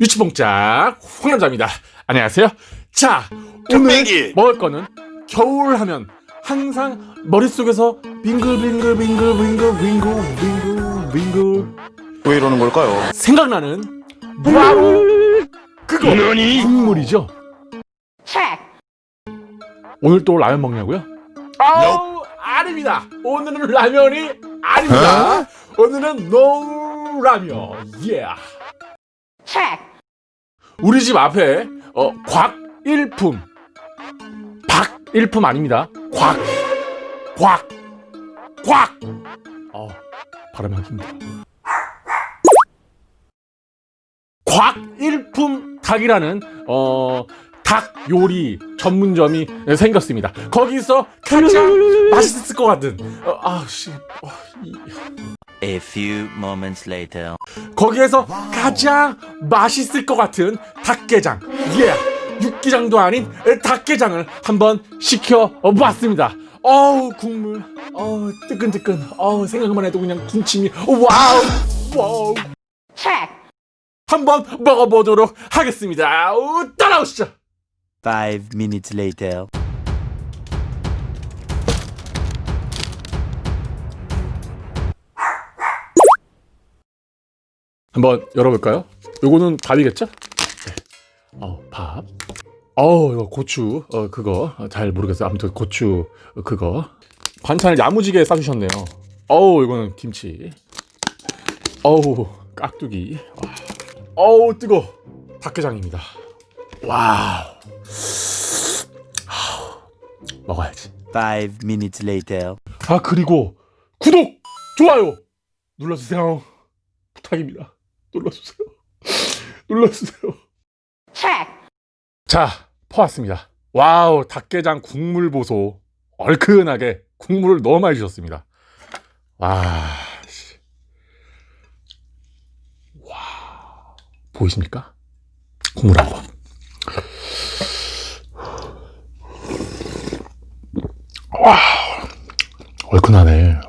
유치봉짝 황남자입니다. 안녕하세요. 자, 오늘 뚝배기. 먹을 거는 겨울 하면 항상 머릿속에서 빙글빙글 빙글 빙글 빙글 빙글 빙글 왜 이러는 걸까요? 생각나는 바로 그거 국물이죠. 오늘 또 라면 먹냐고요? 아우 아닙니다. 오늘은 라면이 아닙니다. 오늘은 노 라면. 예. 우리 집 앞에 어, 곽일품 박일품 아닙니다. 곽, 곽, 곽. 어, 발음하기 힘들어. 곽일품 닭이라는 어, 닭 요리 전문점이 생겼습니다. 거기서 가장 맛있을 것 같은 어, 아씨 어, 이- A few moments later. 거기에서 가장 맛있을 것 같은 닭게장. 예 육개장도 아닌 닭게장을 한번 시켜봤습니다. 어우 국물. 어우 뜨끈뜨끈. 어우 생각만 해도 그냥 군침이. 와우 와우. 한번 먹어보도록 하겠습니다. 우, 따라오시죠. Five minutes later. 한번 열어볼까요? 요거는 밥이겠죠? 네. 어, 밥. 어, 이거 고추, 어, 그거. 어, 잘 모르겠어요. 아무튼 고추, 어, 그거. 반찬을 야무지게 싸주셨네요. 어우, 이거는 김치. 어우, 깍두기. 와. 어우, 뜨거. 닭게장입니다. 와우. 하우. 먹어야지. Five minutes later. 아, 그리고 구독, 좋아요 눌러주세요. 부탁입니다. 눌러주세요. 눌러주세요. 자, 퍼왔습니다. 와우, 닭게장 국물 보소. 얼큰하게 국물을 너무 많이 주셨습니다. 와, 씨. 와, 보이십니까? 국물 한 번. 와, 얼큰하네.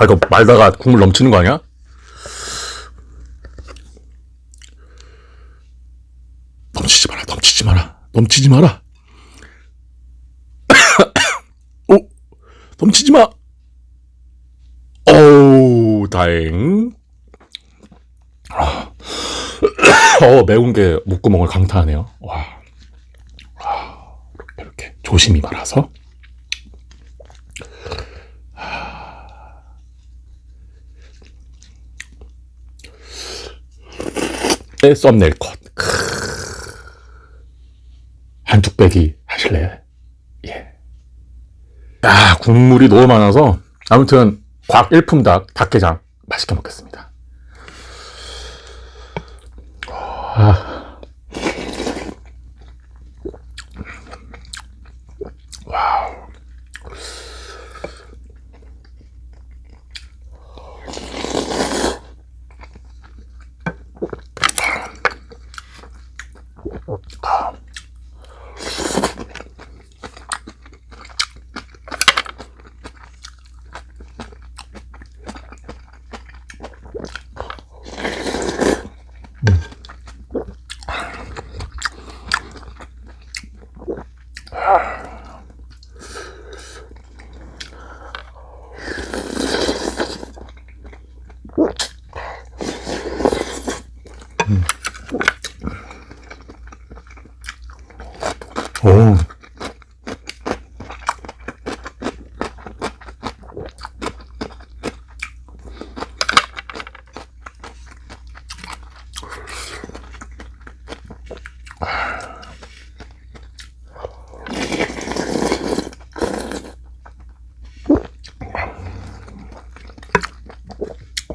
아 이거 말다가 국물 넘치는 거 아니야? 넘치지 마라 넘치지 마라 넘치지 마라 오 넘치지 마 어우 다행 어 매운 게 목구멍을 강타하네요. 와, 와 이렇게, 이렇게 조심히 말아서. 네, 썸네일 컷. 크으. 한뚝배기 하실래요? 예. 아 국물이 너무 많아서 아무튼 곽 일품 닭 닭게장 맛있게 먹겠습니다. 아.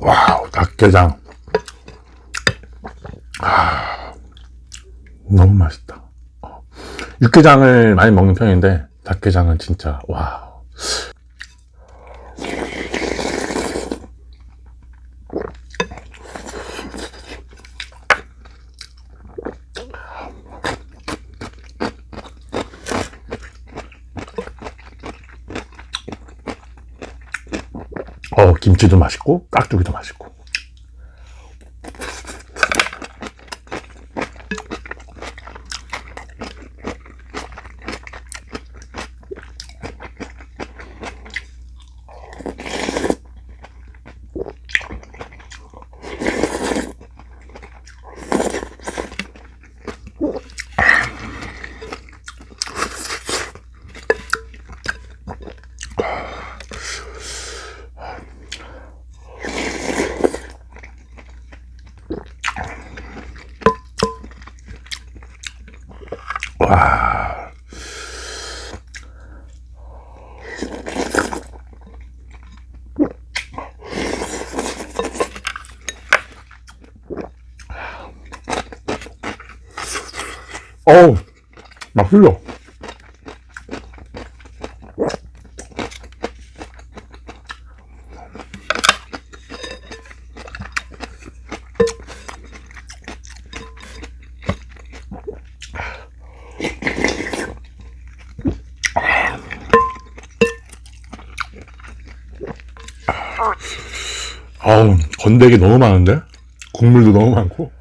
와우, 닭게장. 아, 너무 맛있다. 육개장을 많이 먹는 편인데 닭게장은 진짜 와 어, 김치도 맛있고 깍두기도 맛있고. 어우, 막 흘러. 아우, 건더기 너무 많은데? 국물도 너무 많고.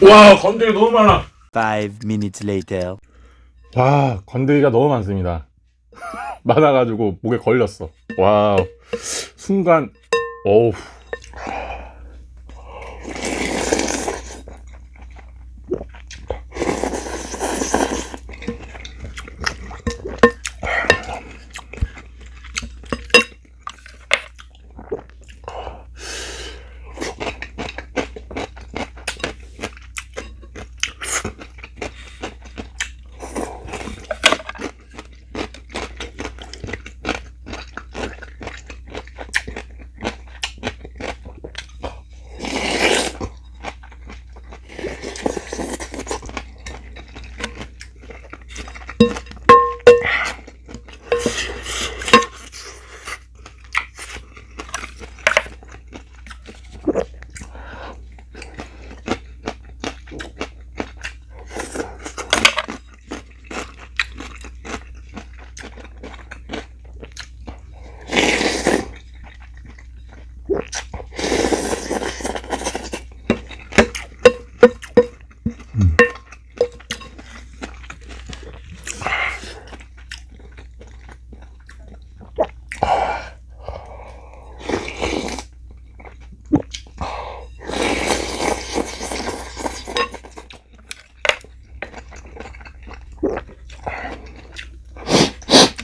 와, 건더기 너무 많아. Five minutes later. 와, 건더기가 너무 많습니다. 많아가지고 목에 걸렸어. 와, 순간, 어우.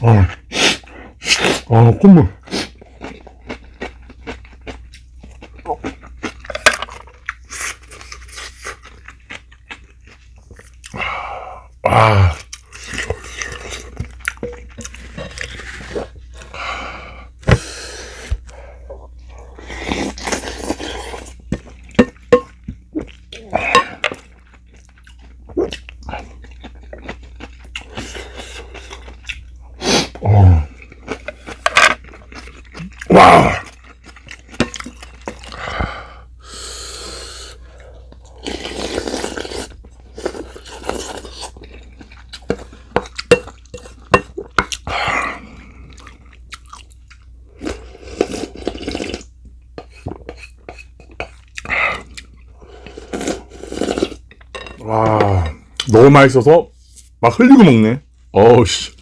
어, 어, 콧물. 아. 와. 와, 너무 맛있어서 막 흘리고 먹네. 어우, 씨.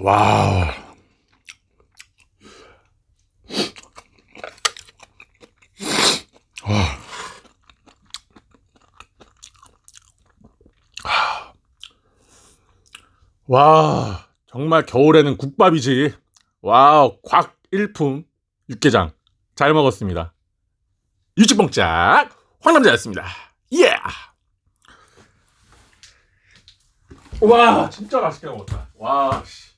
와. 와, 정말 겨울에는 국밥이지. 와우, 곽 일품 육개장 잘 먹었습니다. 유치뽕짝 황남자였습니다. 예. 와, 진짜 맛있게 먹었다. 와, 씨.